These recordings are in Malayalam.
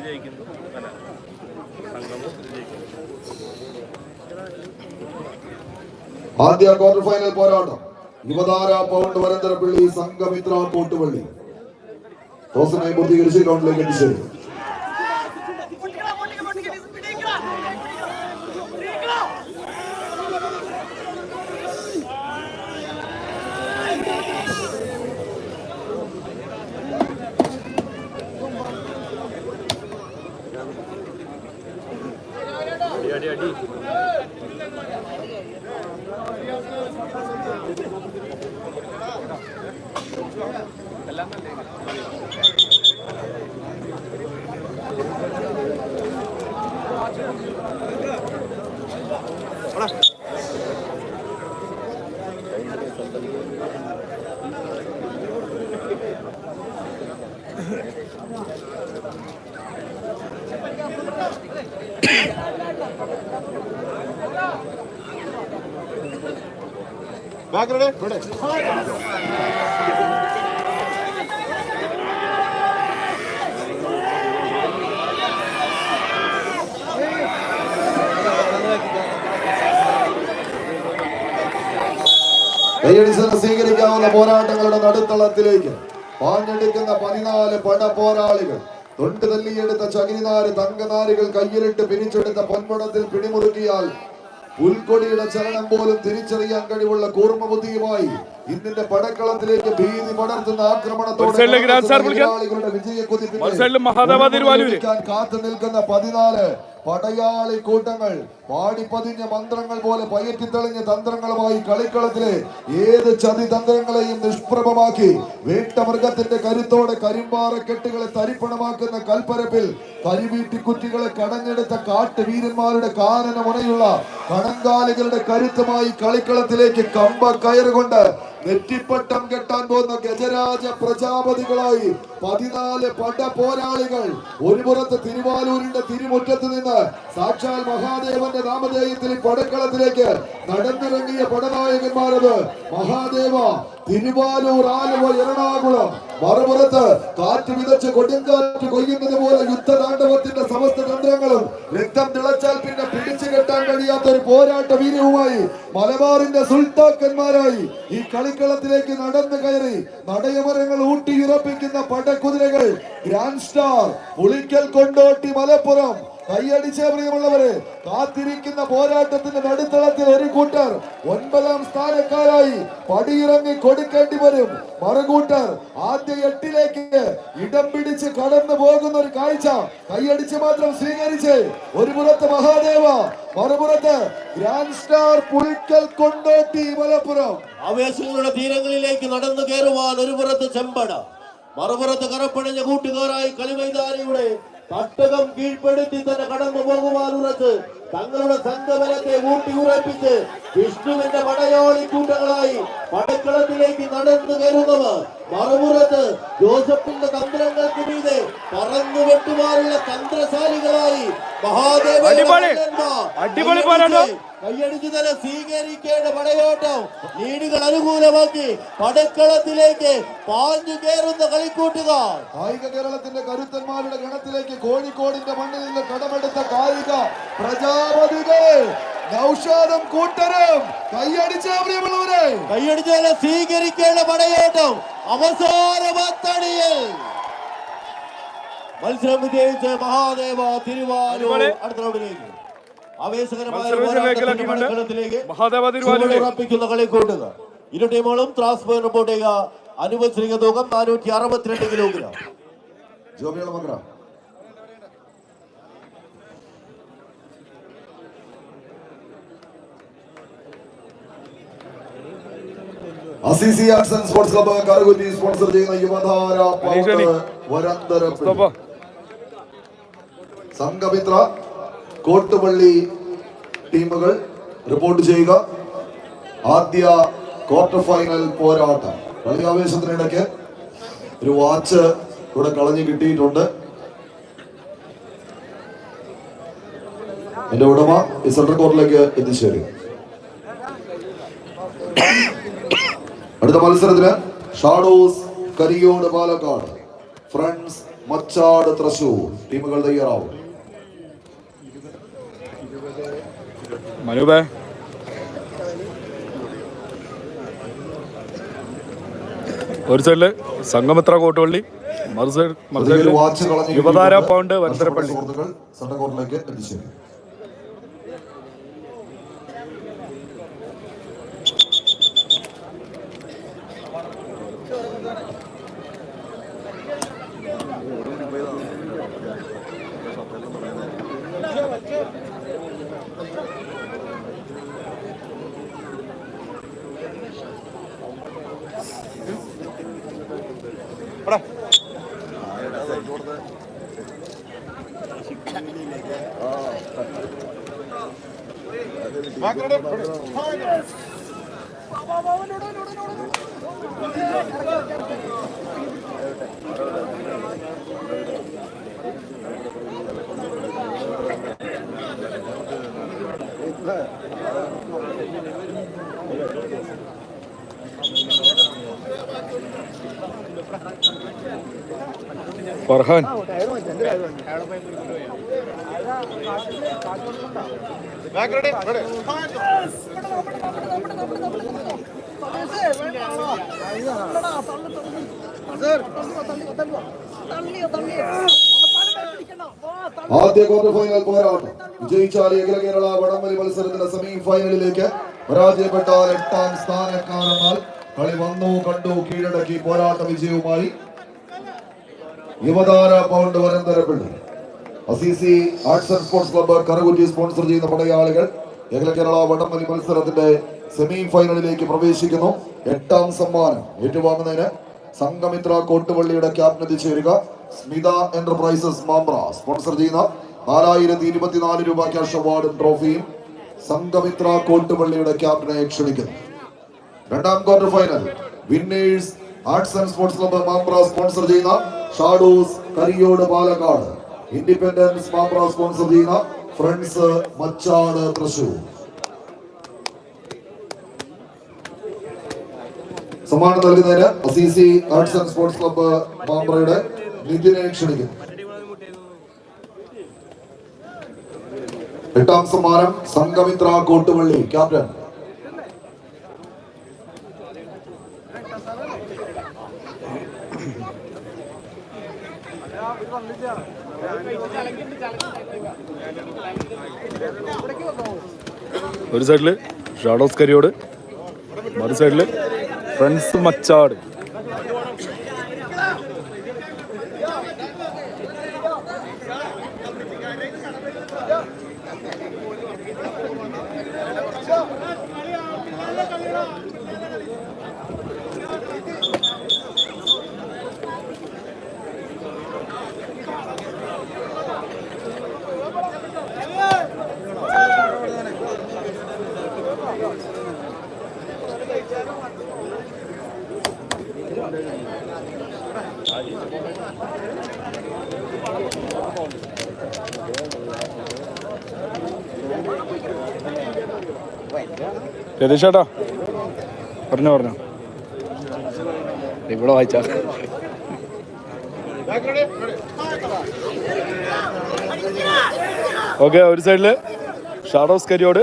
വിജയിക്കുന്നു. അല്ല സംഗമം വിജയിക്കുന്നു. ആദ്യ ക്വാർട്ടർ ഫൈനൽ പോരാട്ടം. യുവതാര പൗണ്ട് വരന്തരപ്പള്ളി സംഘമിത്ര കോട്ടുവള്ളി. ടോസിനായി പൂർത്തീകരിച്ച് ഗ്രൗണ്ടിലേക്ക് എത്തിച്ചേരും. ബാക്കിലേ ഇവിടെ. കൈയടിച്ച് സ്വീകരിക്കാവുന്ന പോരാട്ടങ്ങളുടെ നടുത്തളത്തിലേക്ക് പാഞ്ഞെടുക്കുന്ന പതിനാല് പട പോരാളികൾ തൊണ്ട് തല്ലിയെടുത്ത ചകിരിനാര് തങ്കനാരുകൾ കയ്യിലിട്ട് പിരിച്ചെടുത്ത പൊൻപടത്തിൽ പിടിമുറുക്കിയാൽ പുൽക്കൊടിയുടെ ചലനം പോലും തിരിച്ചറിയാൻ കഴിവുള്ള കൂർമ്മ ബുദ്ധിയുമായി ഇന്നിന്റെ പടക്കളത്തിലേക്ക് ഭീതി പടർത്തുന്ന ആക്രമണത്തോടെ ഒരു സൈഡിലേക്ക് രാജ് സാർ വിളിക്കാം. എതിരാളികളുടെ വിജയക്കുതിപ്പിന്റെ ഒരു സൈഡിൽ മഹാദേവ തിരുവാലൂര്. ക്കാൻ കാത്തു നിൽക്കുന്ന പതിനാല് പടയാളി കൂട്ടങ്ങൾ പാടിപ്പതിഞ്ഞ മന്ത്രങ്ങൾ പോലെ പയറ്റി തെളിഞ്ഞ തന്ത്രങ്ങളുമായി കളിക്കളത്തിലെ ഏത് ചതി തന്ത്രങ്ങളെയും നിഷ്പ്രഭമാക്കി വേട്ടമൃഗത്തിന്റെ കരുത്തോടെ കരിമ്പാറക്കെട്ടുകളെ തരിപ്പണമാക്കുന്ന കൽപ്പരപ്പിൽ കരിവീട്ടി കുറ്റികളെ കടഞ്ഞെടുത്ത കാട്ടുവീരന്മാരുടെ കാനന മുറയുള്ള കണങ്കാലികളുടെ കരുത്തുമായി കളിക്കളത്തിലേക്ക് കമ്പ കയറുകൊണ്ട് നെറ്റിപ്പട്ടം കെട്ടാൻ പോകുന്ന ഗജരാജ പ്രജാപതികളായി പതിനാല് പട പോരാളികൾ ഒരു പുറത്ത് തിരുവാലൂരിന്റെ തിരുമുറ്റത്ത് നിന്ന് സാക്ഷാൽ മഹാദേവന്റെ നാമധേയത്തിൽ പടക്കളത്തിലേക്ക് നടന്നിറങ്ങിയ പടനായകന്മാരത് മഹാദേവ. തിരുവാലൂർ ആലുവ എറണാകുളം മറുപുറത്ത് കാറ്റ് വിതച്ച് കൊടുങ്കാറ്റ് കൊയ്യുന്നത് പോലെ യുദ്ധതാണ്ഡവത്തിന്റെ സമസ്ത തന്ത്രങ്ങളും രക്തം തിളച്ചാൽ പിന്നെ പിടിച്ചു കെട്ടാൻ കഴിയാത്ത ഒരു പോരാട്ട വീര്യവുമായി മലബാറിന്റെ സുൽത്താക്കന്മാരായി ഈ കളിക്കളത്തിലേക്ക് നടന്നു കയറി നടയമരങ്ങൾ ഊട്ടിയുറപ്പിക്കുന്ന പടക്കുതിരകൾ ഗ്രാൻഡ് സ്റ്റാർ പുളിക്കൽ കൊണ്ടോട്ടി മലപ്പുറം കൈയടിച്ച പ്രിയമുള്ളവരെ. കാത്തിരിക്കുന്ന പോരാട്ടത്തിന്റെ നടുത്തളത്തിൽ ഒരു കൂട്ടർ ഒൻപതാം സ്ഥാനക്കാരായി പടിയിറങ്ങി കൊടുക്കേണ്ടി വരും. മറുകൂട്ടർ ആദ്യ എട്ടിലേക്ക് ഇടം പിടിച്ച് കടന്നു പോകുന്ന ഒരു കാഴ്ച. കൈയടിച്ച് മാത്രം സ്വീകരിച്ച് ഒരു പുറത്ത് മഹാദേവ മറുപുറത്ത് ഗ്രാൻഡ് സ്റ്റാർ പുളിക്കൽ കൊണ്ടോട്ടി മലപ്പുറം. ആവേശങ്ങളുടെ തീരങ്ങളിലേക്ക് നടന്നു കയറുവാൻ ഒരു പുറത്ത് ചെമ്പട മറുപുറത്ത് കറപ്പണിഞ്ഞ കൂട്ടുകാരായി കളിമൈതാനിയുടെ തട്ടകം കീഴ്പ്പെടുത്തി തന്നെ കടന്നു പോകുവാൻ ഉറച്ച് തങ്ങളുടെ സംഘബലത്തെ ഊട്ടി ഉറപ്പിച്ച് വിഷ്ണുവിന്റെ പടയോളി കൂട്ടങ്ങളായി പടക്കളത്തിലേക്ക് നടന്നു കയറുന്നവർ. മറുപുറത്ത് ജോസഫിന്റെ തന്ത്രങ്ങൾക്ക് മീതെ പറന്നു വെട്ടുവാനുള്ള തന്ത്രശാലികളായി മഹാദേവ കയ്യടിച്ച് തന്നെ സ്വീകരിക്കേണ്ട പടയോട്ടം ലീഡുകൾ അനുകൂലമാക്കി പടക്കളത്തിലേക്ക് പാഞ്ഞു കയറുന്ന കളിക്കൂട്ടുകാർ. കായിക കേരളത്തിന്റെ കരുത്തന്മാരുടെ ഗണത്തിലേക്ക് കോഴിക്കോടിന്റെ മണ്ണിൽ നിന്ന് കടമെടുത്ത കായിക പ്രജാപതികൾ നൗഷാദം കൂട്ടരും കൈയടിച്ച പ്രിയമുള്ളവരെ. കയ്യടിച്ച് തന്നെ സ്വീകരിക്കേണ്ട പടയോട്ടം അവസാന പത്തടിയിൽ മത്സരം വിജയിച്ച് മഹാദേവ തിരുവാരൂർ. അടുത്ത റൗണ്ടിലേക്ക്. ഇരു ടീമുകളും ട്രാൻസ്ഫർ റിപ്പോർട്ട് ചെയ്യുക. അനുവദിച്ചിരിക്കുന്ന തൂക്കം നാനൂറ്റി അറുപത്തിരണ്ട് kilogram ജോബിയുള്ള Assisi arts and sports club Karukutty sponsor ചെയ്യുന്ന യുവധാര അനീഷ് വരന്തര മുസ്തഫ. സംഘമിത്ര കോട്ടുപള്ളി ടീമുകൾ റിപ്പോർട്ട് ചെയ്യുക. ആദ്യ ക്വാർട്ടർ ഫൈനൽ പോരാട്ടം. കളി ആവേശത്തിനിടയ്ക്ക് ഒരു വാച്ച് ഇവിടെ കളഞ്ഞു കിട്ടിയിട്ടുണ്ട്. എന്റെ ഉടമ ഈ സെൻട്രൽ കോർട്ടിലേക്ക് എത്തിച്ചേരും. അടുത്ത മത്സരത്തിന് ഷാഡോസ് കരിയോട് പാലക്കാട്. ഫ്രണ്ട്സ് മച്ചാട് തൃശൂർ. ടീമുകൾ തയ്യാറാവും. മനൂപേ ഒരു സൈഡിൽ സംഗമിത്ര കോട്ടുപള്ളി മറുസൈഡ്. യുവതാര പൗണ്ട് നഷ്ടപ്പെട്ട വരന്തരപ്പള്ളി you. ഫർഹാൻ. ആദ്യ ക്വാർട്ടർ ഫൈനൽ പോരാട്ടം. വിജയിച്ചാൽ ഏകല കേരള വടംവലി മത്സരത്തിന്റെ സെമി ഫൈനലിലേക്ക് പരാജയപ്പെട്ടാൽ എട്ടാം സ്ഥാനക്കാരെന്നാൽ കളി വന്നു കണ്ടു കീഴടക്കി പോരാട്ട വിജയവുമായി Yuvathara pound Varantharappilly. Assisi arts and sports club Karukutty sponsor ചെയ്യുന്ന പടയാളികൾ ഏകല കേരള വടംവലി മത്സരത്തിന്റെ സെമി ഫൈനലിലേക്ക് പ്രവേശിക്കുന്നു. എട്ടാം സമ്മാനം ഏറ്റുവാങ്ങുന്നതിന് സംഘമിത്ര കോട്ടുപള്ളിയുടെ ക്യാപ്റ്റൻ എത്തിച്ചേരുക സ്മിത എന്റർപ്രൈസസ് മാമ്പ്ര സ്പോൺസർ ചെയ്യുന്ന നാലായിരത്തി ഇരുപത്തിനാല് രൂപ ക്യാഷ് അവാർഡും ട്രോഫിയും സംഘമിത്ര കോട്ടുപള്ളിയുടെ ക്യാപ്റ്റനെ ക്ഷണിക്കുന്നു. രണ്ടാം quarter final winners arts and sports club Mampra sponsor ചെയ്യുന്ന shadows Kariyode Palakkad. Independence Mampra sponsor ചെയ്യുന്ന ഫ്രണ്ട്സ് മച്ചാട് തൃശൂർ സമ്മാനം നൽകുന്നതിന് Assisi arts and sports club മാമ്പ്രയുടെ നിതിനെ ക്ഷണിക്കുന്നു. എട്ടാം സമ്മാനം സംഘമിത്ര കോട്ടുപള്ളി ക്യാപ്റ്റൻ. ഒരു സൈഡിൽ ഷാഡോസ് കരിയോട് മറു സൈഡിൽ ഫ്രണ്ട്സ് മച്ചാട്. രതീഷേട്ടാ പറഞ്ഞോ പറഞ്ഞോ. ഇവിടെ വായിച്ചാ. ഓക്കെ ഒരു സൈഡിൽ ഷാഡോസ് കരിയോട്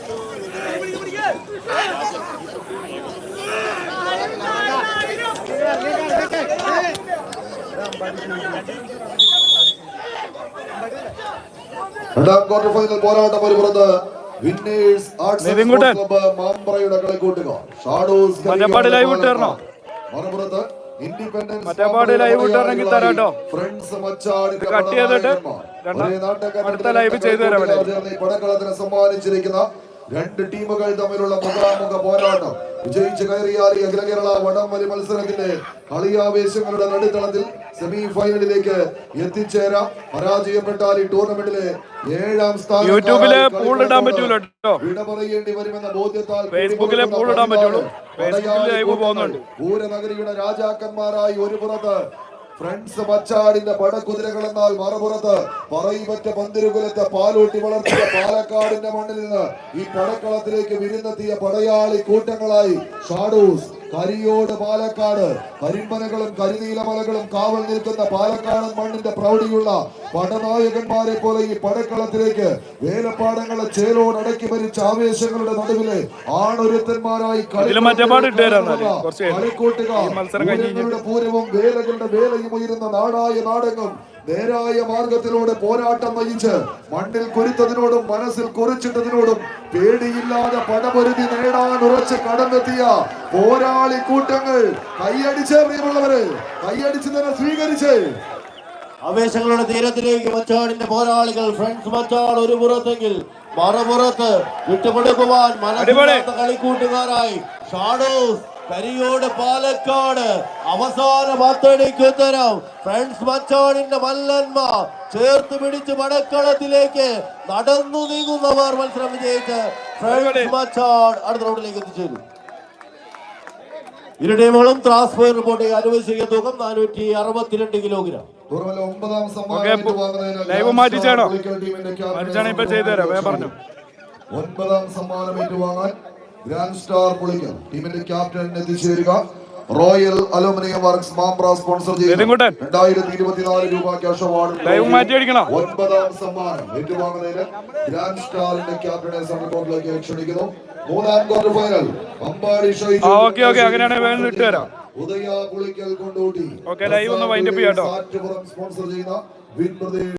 രണ്ടാം ക്വാർട്ടർ ഫൈനൽ പോരാട്ടം ഒരു പുറത്ത് വിന്നേഴ്സ് ആർട്സ് ക്ലബ്ബ് മാമ്പ്രയുടെ ഷാഡോസ് live ഇട്ട് തരണോ? മറുപുറത്ത് ഇൻഡിപെൻഡൻസ് ലൈവ് ഇട്ടാണെങ്കിൽ തരാം ഫ്രണ്ട്സ് മച്ചാടി കട്ട് ചെയ്തിട്ട് അടുത്ത ലൈവ് ചെയ്തു തരാം പടക്കളത്തിന് സമ്മാനിച്ചിരിക്കുന്ന രണ്ട് ടീമുകൾ തമ്മിലുള്ള മുഖാമുഖ പോരാട്ടം വിജയിച്ച് കയറിയാൽ ഈ അഖില കേരള വടംവലി മത്സരത്തിന്റെ കളിയാവേശങ്ങളുടെ നടുത്തളത്തിൽ സെമി ഫൈനലിലേക്ക് എത്തിച്ചേരാം പരാജയപ്പെട്ടാൽ ഈ ടൂർണമെന്റിലെ ഏഴാം സ്ഥാനം യൂട്യൂബിൽ പൂൾ ഇടാൻ പറ്റൂല. വിട പറയേണ്ടി വരുമെന്ന ബോധ്യത്താൽ ഫേസ്ബുക്കിലെ പൂൾ ഇടാൻ പറ്റുള്ളൂ. പൂരനഗരിയുടെ രാജാക്കന്മാരായി ഒരു പുറത്ത് ഫ്രണ്ട്സ് മച്ചാടിന്റെ പടക്കുതിരകൾ എന്നാൽ മറുപുറത്ത് പറയിപ്പറ്റ പന്തിരുകുലത്തെ പാലൂട്ടി വളർത്തിയ പാലക്കാടിന്റെ മണ്ണിൽ നിന്ന് ഈ പടക്കളത്തിലേക്ക് വിരുന്നെത്തിയ പടയാളി കൂട്ടങ്ങളായി. ഷാഡൂസ് കരിയോട് പാലക്കാട്. കരിമ്പനകളും കരിനീലമലകളും കാവൽ നിൽക്കുന്ന പാലക്കാടൻ മണ്ണിന്റെ പ്രൗഢിയുള്ള പടനായകന്മാരെ പോലെ ഈ പടക്കളത്തിലേക്ക് വേലപ്പാടങ്ങളെ ചേലോട് അടക്കി മരിച്ച ആവേശങ്ങളുടെ നടുവിലെ ആണൊരുത്തന്മാരായി പൂരങ്ങളുടെ പൂരവും വേലകളുടെ വേലയും ഉയരുന്ന നാടായ നാടെങ്ങും നേരായ മാർഗത്തിലൂടെ പോരാട്ടം നയിച്ച് മണ്ണിൽ കുരുത്തതിനോടും മനസ്സിൽ കുറിച്ചിട്ടതിനോടും പേടിയില്ലാതെ പടപൊരുതി നേടാൻ ഉറച്ച് കടന്നെത്തിയ പോരാളി കൂട്ടങ്ങൾ. കൈയടിച്ച് പ്രിയമുള്ളവര് കൈയടിച്ച് തന്നെ സ്വീകരിച്ച്. ആവേശങ്ങളുടെ തീരത്തിലേക്ക് മച്ചാടിന്റെ പോരാളികൾ ഫ്രണ്ട്സ് മച്ചാട് ഒരു പുറത്തെങ്കിൽ മറുപുറത്ത് വിട്ടുകൊടുക്കുവാൻ മനസ്സിലാത്ത കളിക്കൂട്ടുകാരായി. ഷാഡോസ് കരിയോട് പാലക്കാട് അവസാന പത്തടിക്ക് ഉത്തരം. ഫ്രണ്ട്സ് മച്ചാടിന്റെ മല്ലന്മാർ ചേർത്ത് പിടിച്ച് മടക്കളത്തിലേക്ക് നടന്നു നീങ്ങുന്നവർ മത്സരം വിജയിച്ച് ഫ്രണ്ട്സ് മച്ചാട് അടുത്ത റൗണ്ടിലേക്ക് എത്തിച്ചേരും. ഇരു ടീമുകളും ട്രാൻസ്ഫർ റിപ്പോർട്ട് അനുവദിച്ചിരിക്കുന്ന തൂക്കം നാനൂറ്റി അറുപത്തിരണ്ട് കിലോഗ്രാം. ലൈവ് മാറ്റിച്ചാണോ? ഇപ്പൊ ചെയ്തുതരാം, വേഗം പറഞ്ഞോ. ഒൻപതാം സമ്മാനം ഏറ്റുവാങ്ങാൻ ഗ്രാൻഡ് സ്റ്റാർ പുളിക്കൽ ടീമിന്റെ ക്യാപ്റ്റൻ എത്തിച്ചേരുക. Royal aluminium works Mampra sponsor Nedunkuttan. രണ്ടായിരത്തി ഇരുപത്തിനാല് രൂപ ക്യാഷ് അവാർഡ് ലൈവ് മാറ്റി അടിക്കണം ഒൻപതാം സമ്മാനം ഏറ്റുവാങ്ങുന്നതിന് ഗ്രാൻഡ് സ്റ്റാറിന്റെ ക്യാപ്റ്റനെ സെമിക്കോട്ടിലേക്ക് ക്ഷണിക്കുന്നു. മൂന്നാം quarter final Ambadi okay okay അങ്ങനെയാണെങ്കിൽ വേഗം ഇട്ടുതരാം. ഉദയ കുളിക്കൽ കൊണ്ടോട്ടി ഓക്കേ, ലൈവ് ഒന്ന് വൈൻഡപ്പ് ചെയ്യാം കേട്ടോ. സ്പോൺസർ ചെയ്യുന്ന